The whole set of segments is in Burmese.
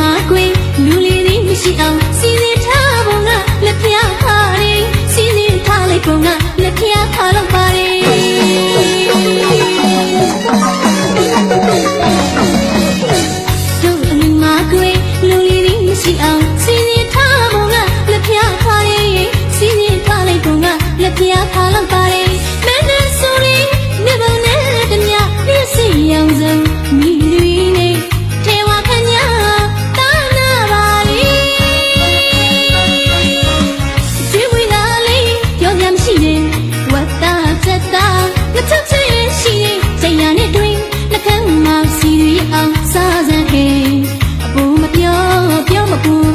မှာကွေလူလီသည်မရှိအောင်စီစဉ်ထားပုံကလက်ပြားဟာရင်စီစဉ်ထားလိုက်ပုံက como tú.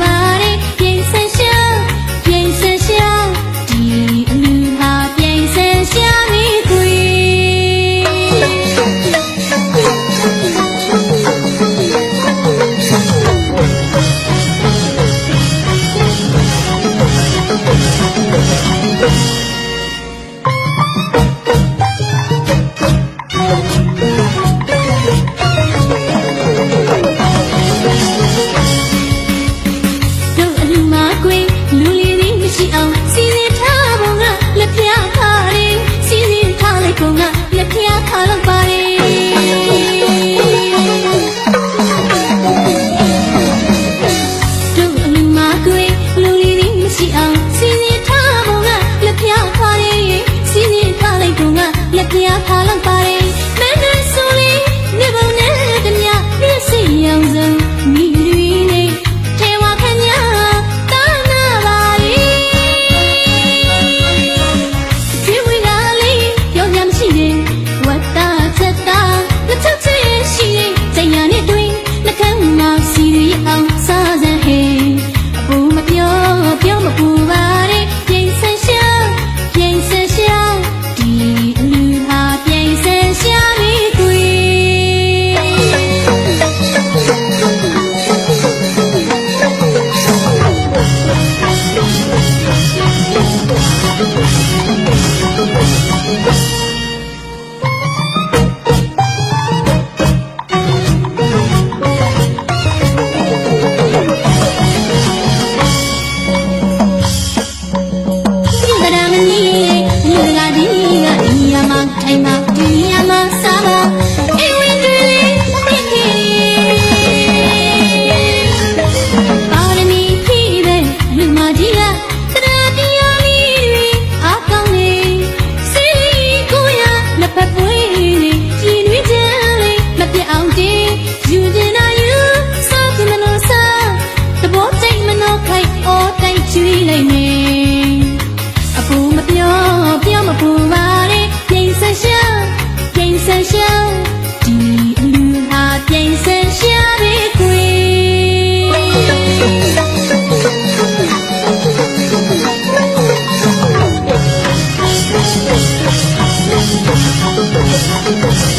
ိုင်နေအပူမပြောပြောမပူပါ ဆန်ရှောင်းဒီအလူဟာပြိုင်ဆန်ရှားတွေကွေ။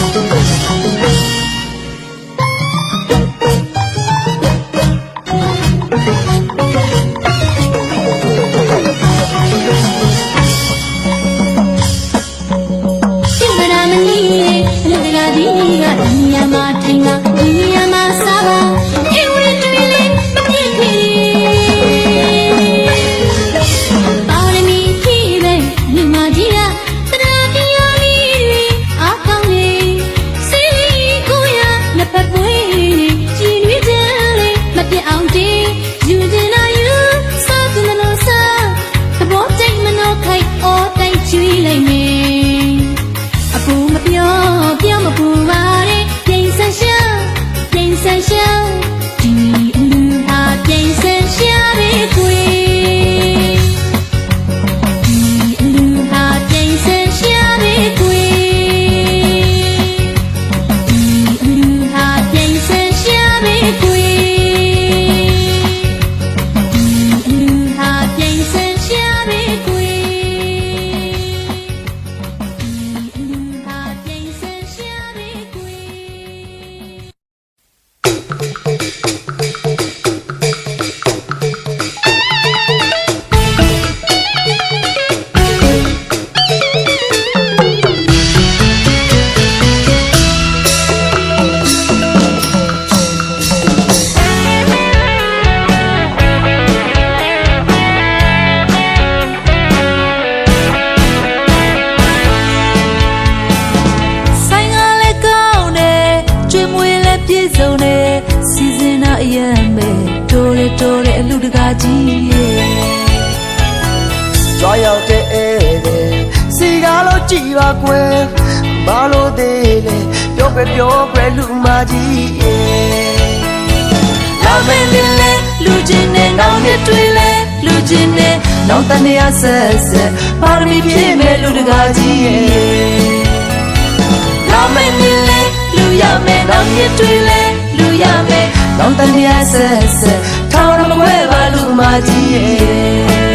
ကြည့်ပါကွယ်ဘာလို့သေးလဲပြောပဲပြောပဲလူမကြီးရဲ့လာမယ်လင်းလဲလူချင်းနဲ့နောက်နှစ်တွေ့လဲလူချင်းနဲ့နောက်တနေ့အဆက်ဆက်ပါရမီပြည့်မဲ့လူတကာကြီးရဲ့လာမယ်လင်းလဲလူရမယ်နောက်နှစ်တွေ့လဲလူရမယ်နောက်တနေ့အဆက်ဆက်ထောင်းရမခွဲပါလူမကြီးရဲ့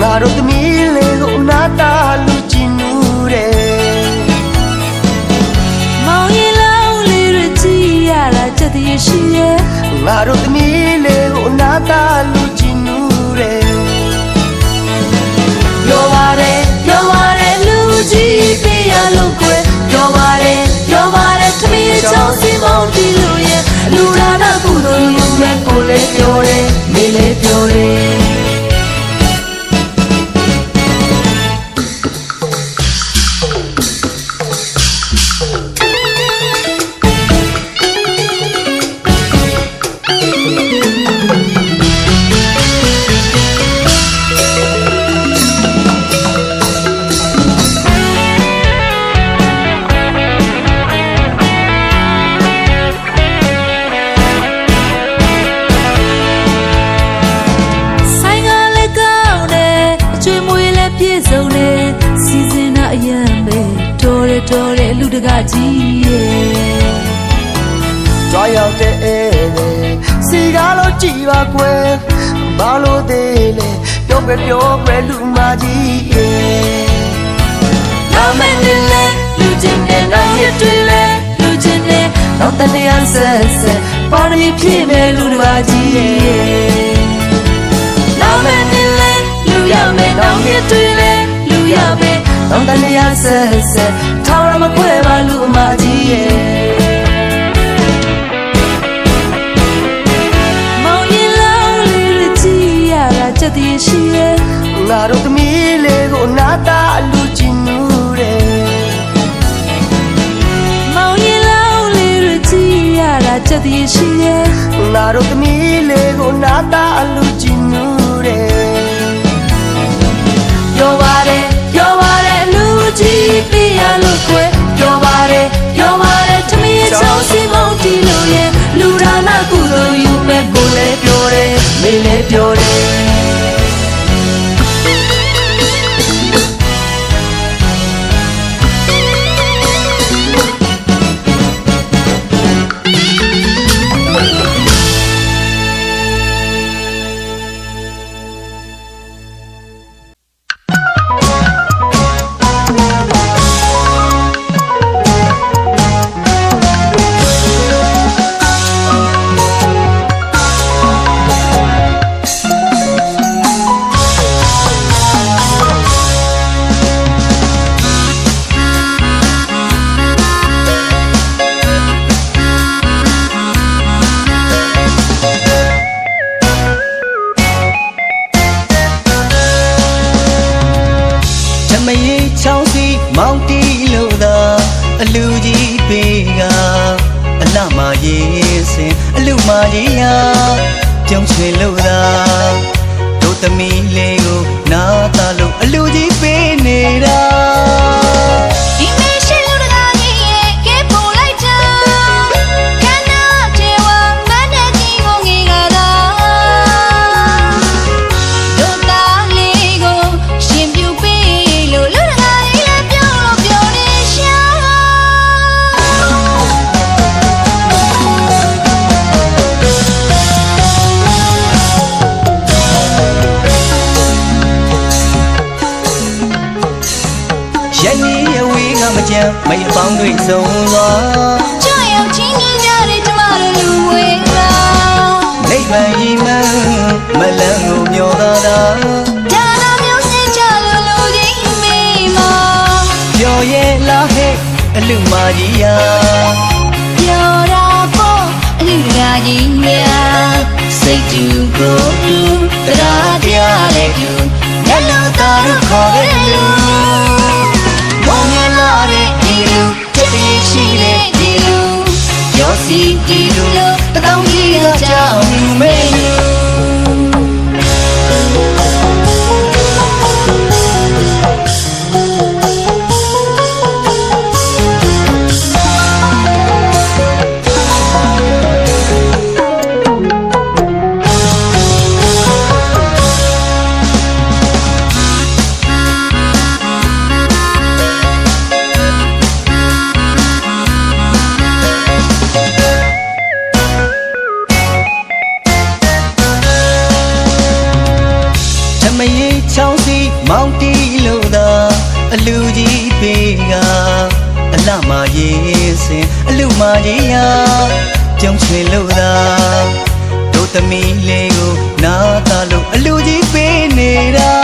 ငါတို့သမီးလေးကိုနာတာလူကျင်နူတယ်မောင်ရင်လောင်းလေးလူကြည့်ရတာကြက်တည်းရှိရဲ့ငါတို့သမီးလေးကိုနာတာလူကျင်နူတယ်ပြောပါတယ်ပြောပါတယ်လူကြီးပေးရလို့ကွယ်ပြောပါတယ်ပြောပါတယ်သမီးချောင်းစီမောင်းတီလူရဲ့လူဒါနာကုသိုလ်ယူမဲ့ကိုလည်းပြောတယ်မေးလည်းပြောတယ် ကာကြီးရဲ့ကြွားရောက်တဲ့ဧည့်သည်စီကားလို့ကြည်ပါကွယ်ဘာလို့သေးလဲပြောပဲပြောပဲလူမကြီးရဲ့နာမည်နဲ့လဲလူချင်းနဲ့နောက်ရတွေ့လဲလူချင်းနဲ့နောက်တနေ့အဆက်ဆက်ပါရမီပြည့်မဲ့လူတကာကြီးရဲ့နာမည်နဲ့လဲလူရမယ်နောက်ရတွေ့လဲလူရမယ် နောက်တနေ့အဆက်ဆက်ထောင်းရမခွဲပါလူအမကြီးရဲ့မောင်ရင်လောင်းလေးကြည့်ရတာချက်တည်းရှိရဲ့ငါတို့သမီးလေးကိုနာတာလူကျင်နူတယ်မောင်ရင်လောင်းလေးကြည့်ရတာချက်တည်းရှိရဲ့ငါတို့သမီးလေးကိုနာတာလူ ပြောတယ် မကြီးယာပြုံးချွေလို့သာတို့သမီးလေးကိုနာတာလို့အလူကြီးပေးနေတာ ဝေးကမကြမ်းမိအပေါင်းတွေဆုံးသွားကြောက်ရောက်ချင်းမြင်ကြတဲ့ကျမတို့လူဝေးကနိဗ္ဗာန်ကြီးမှန်မလန်းကိုမျောသာသာဒါနာမျိုးစင်ကြလို့လူကြီးမိမပြောရဲ့လားဟဲ့အလူမကြီးယာပြောတာပေါ့အလူတကာကြီးများစိတ်တူကိုတူတရားတရားလေးတူမျက်လုံးသားတို့ခေါ်တဲ့လူ စီဒီလူလို့တောင်းကြီးတော့ကြောက် လှမရေးစင်အလူမကြီးရာပြုံးချွေလို့သာတို့သမီးလေးကိုနာတာလို့အလူကြီးပေးနေတာ